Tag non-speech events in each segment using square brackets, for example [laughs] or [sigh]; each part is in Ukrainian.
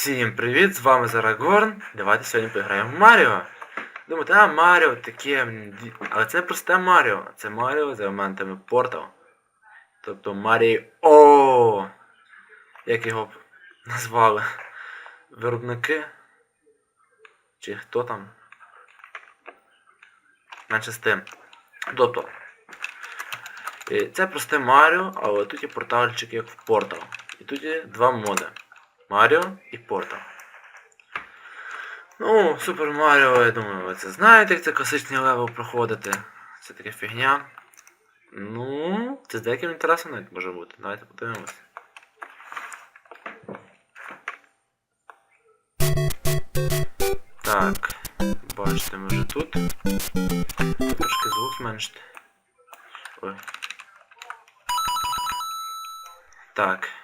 Всім привіт, з вами Зарагорн. Давайте сьогодні поіграємо в Маріо. Думаєте, а Маріо таке. Але це просте Маріо. Це Маріо з елементами портал. Тобто Маріо. Як його б назвали? Виробники? Чи хто там? Менше з тим. Тобто. е, Це просте Маріо, але тут є портальчик як в портал. І тут є два моди. Маріо і Порто. Ну, Супер Маріо, я думаю, ви це знаєте, як це класичний левел проходити. Це таке фігня. Ну, це з деяким інтересом навіть може бути. Давайте подивимось. Так, бачите, ми вже тут. Трошки звук зменшити. Ой. Так.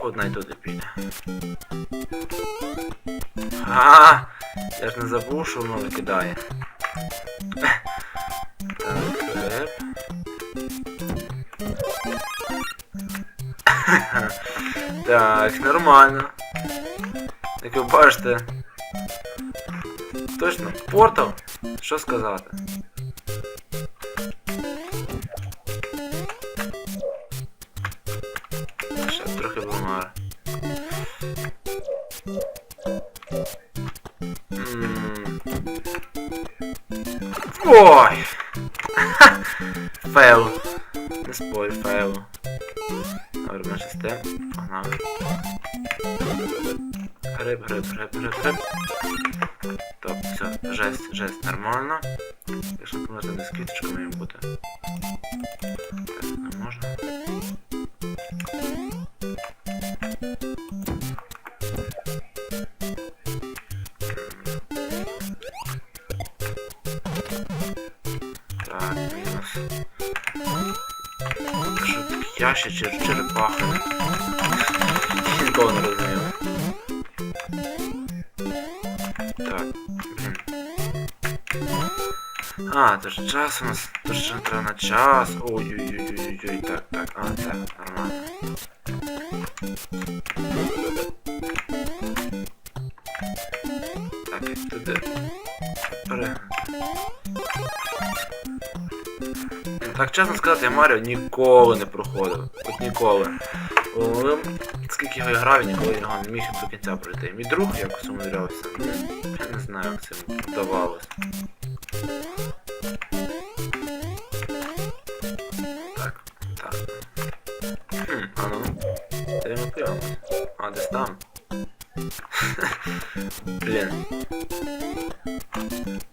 Одна й туди піде. А, я ж не забув, що воно викидає. Так, хлеб. Так, нормально. Як ви бачите. Точно, портал? Що сказати? Ой! Фейл. Не спорь, фейл. Добре, з тим. Погнали. Гриб, гриб, гриб, гриб, гриб. Топ, все, жесть, жесть, нормально. Якщо можна не з таке яща чи черепаха? Ніколи не розумів. Так. блін. А, то ж час у нас. То ж треба на час. Ой-ой-ой-ой-ой. Так, так, а, так, Так чесно сказати, я Маріо ніколи не проходив. От ніколи. Скільки його я грав, я ніколи його не міг до кінця пройти. Мій друг якось умудрявся. Я не знаю, як це йому вдавалось. Так, так. Хм, а ну. Де ми п'ємо? А, десь там. [laughs] Блін.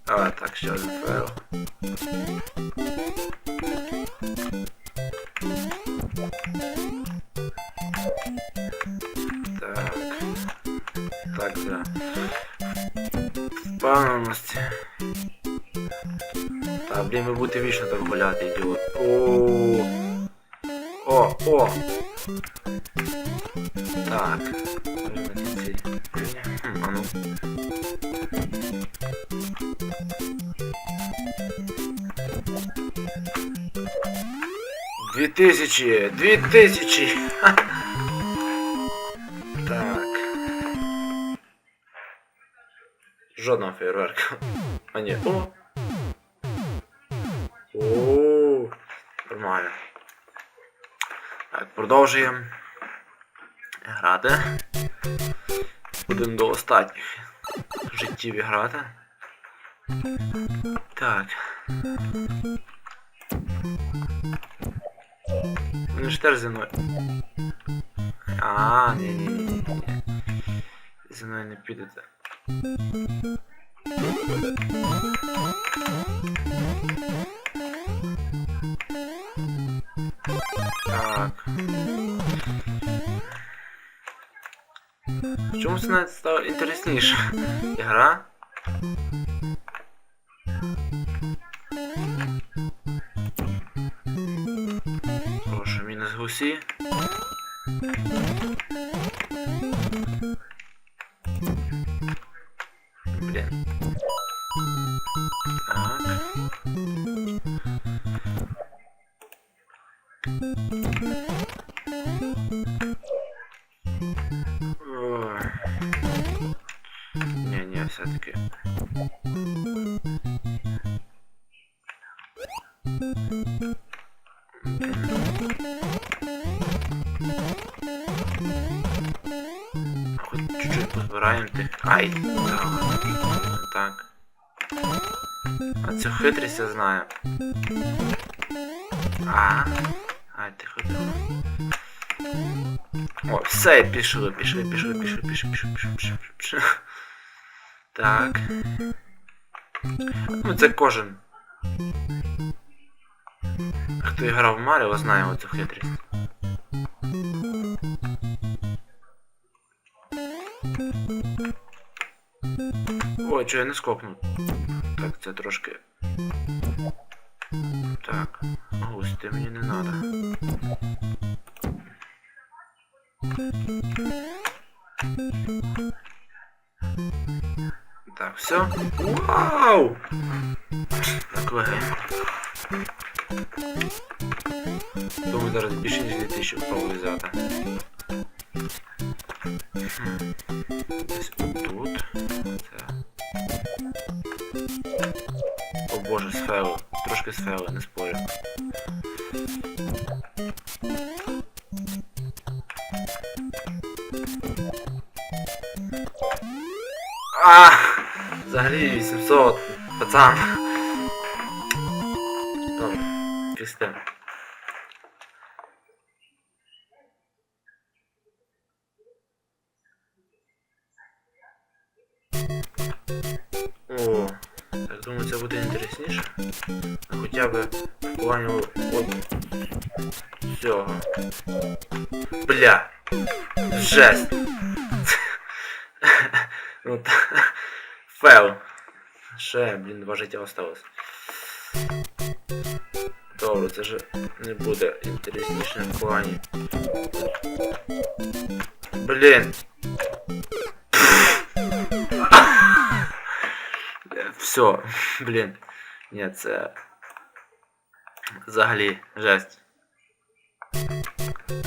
А, так, ще один фейл. Блін, ви будете вічно так гуляти, ідіот. О. О, о. Так. Ми. Хм, а ну. Дві тисячі! Дві тисячі! Ха. Продовжуємо грати. Будемо до останніх життів грати. Так. Вони ж теж зі мною. А, ні, ні, ні. Зі мною не підете. Чому це навіть стало інтересніше? Ігра? Прошу, мінус гусі. Блін. Так. Ой. Ні, ні, все-таки. Хоч чуть-чуть позбираємо тих. Ай! Так. Так. А цю хитрість я знаю. А. Ай, ти ходила. О, все, пішли, пішли, пішли, пішли, пішли, пішли, пішли, пішли, пішли. Так. Ну це кожен. Хто грав в Маріо, знає оцю хитрість. Ой, чого я не скокнув? Так, це трошки. Так, густи мені не надо. Так, все. Вау! Так, легенько. Думаю, зараз більше ніж 2000 впробую взяти. Десь отут. Це. О боже, сфели. Трошки сфели, не спорю. А! Взагалі 800, пацан. Добре, фістем. О, так думаю, це буде інтересніше. Ну, Хоча б в плані от цього. Бля. Жесть. Ще, блін, два життя осталось. Добре, це ж не буде інтересніше в плані. Блін. Все, блін. Ні, це. Взагалі жесть.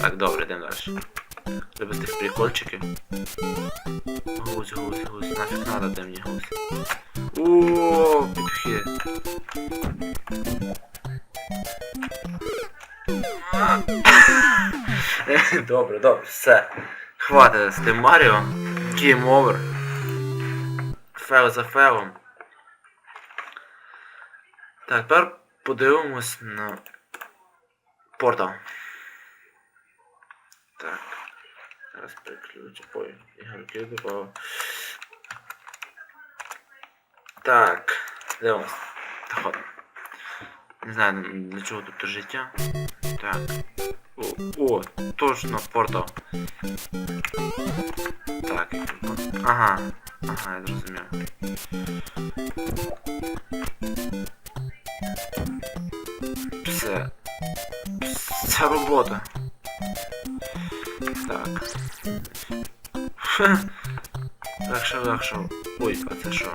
Так, добре, йдемо далі. Тих прикольчиків. Гусь, гусь, гусь, нафіг надо де мені гусь. О, петухи. [laughs] Добре, добре, все. Хватить з тим Маріо. Game over. Фейл за фейлом. Так, тепер подивимось на портал. Так. Зараз переключу. Ой, ігорки добавив. Так. Дивимось. Так. Не знаю для чого тут життя. Так. О, о, точно портал. Так. Ага. Ага, я зрозумів. Все. Це робота. Так. Ха. Легше, легше. Ой, а це що?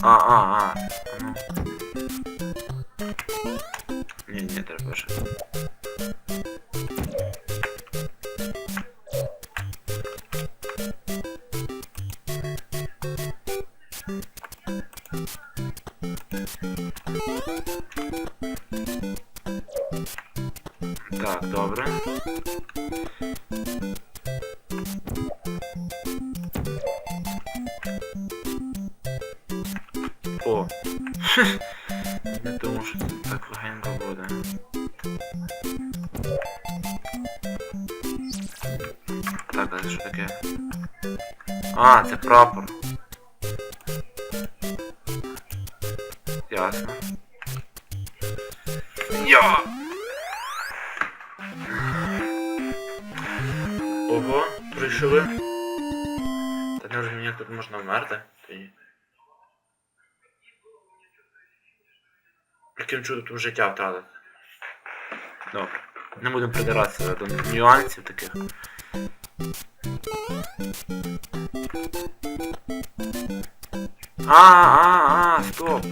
А, а. а Ну. Ні, ні, треба ще. Так, добре. Це що таке? А, це прапор. Ясно. Йо! Ого, прийшли. Та не розумію, як тут можна вмерти. Тоді. Яким чудом тут життя втратити? Добре. Не будемо придиратися до нюансів таких. А, а, а, стоп.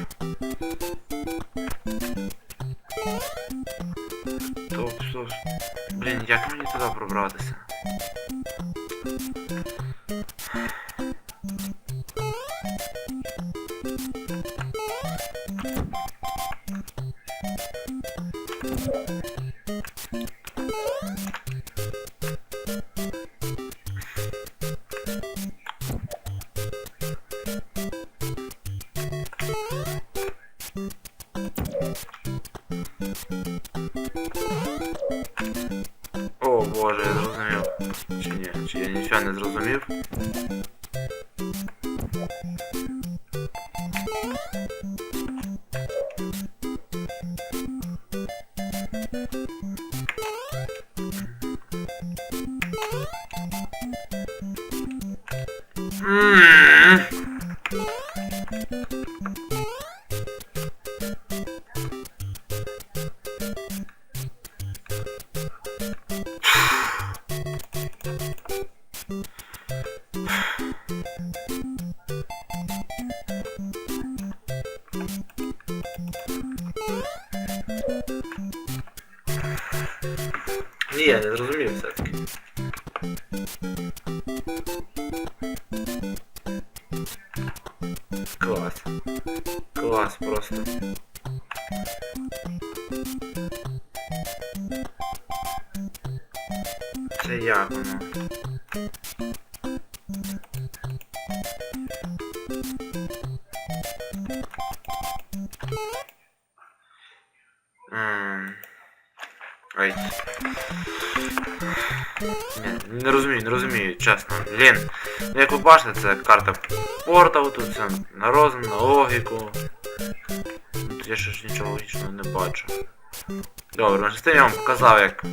Стоп, стоп. Блін, як мені туди пробратися? боже, я зрозумів. Чи ні? Чи я нічого не зрозумів? М. Клас. Клас просто. Це як воно? М. Ой. Ні, не розумію, не розумію, чесно. Блін. Ну, Як ви бачите, це карта портал, тут це на розум, на логіку. Тут я ще ж нічого логічного не бачу. Добре, на частині я вам показав, як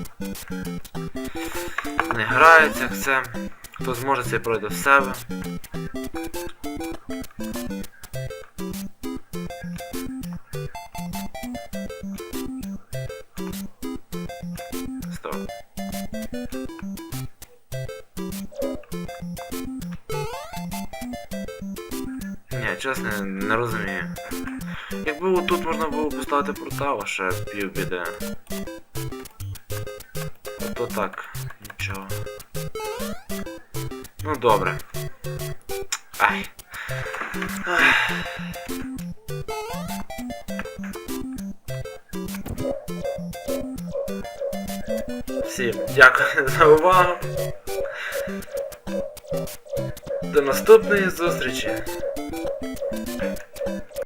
не грається, це. Хто зможе, цей пройде в себе. Ні, не розумію. Якби тут можна було поставити портал, ще пів біди. То так, нічого. Ну добре. Ай. Всім дякую [laughs] за увагу. До наступної зустрічі.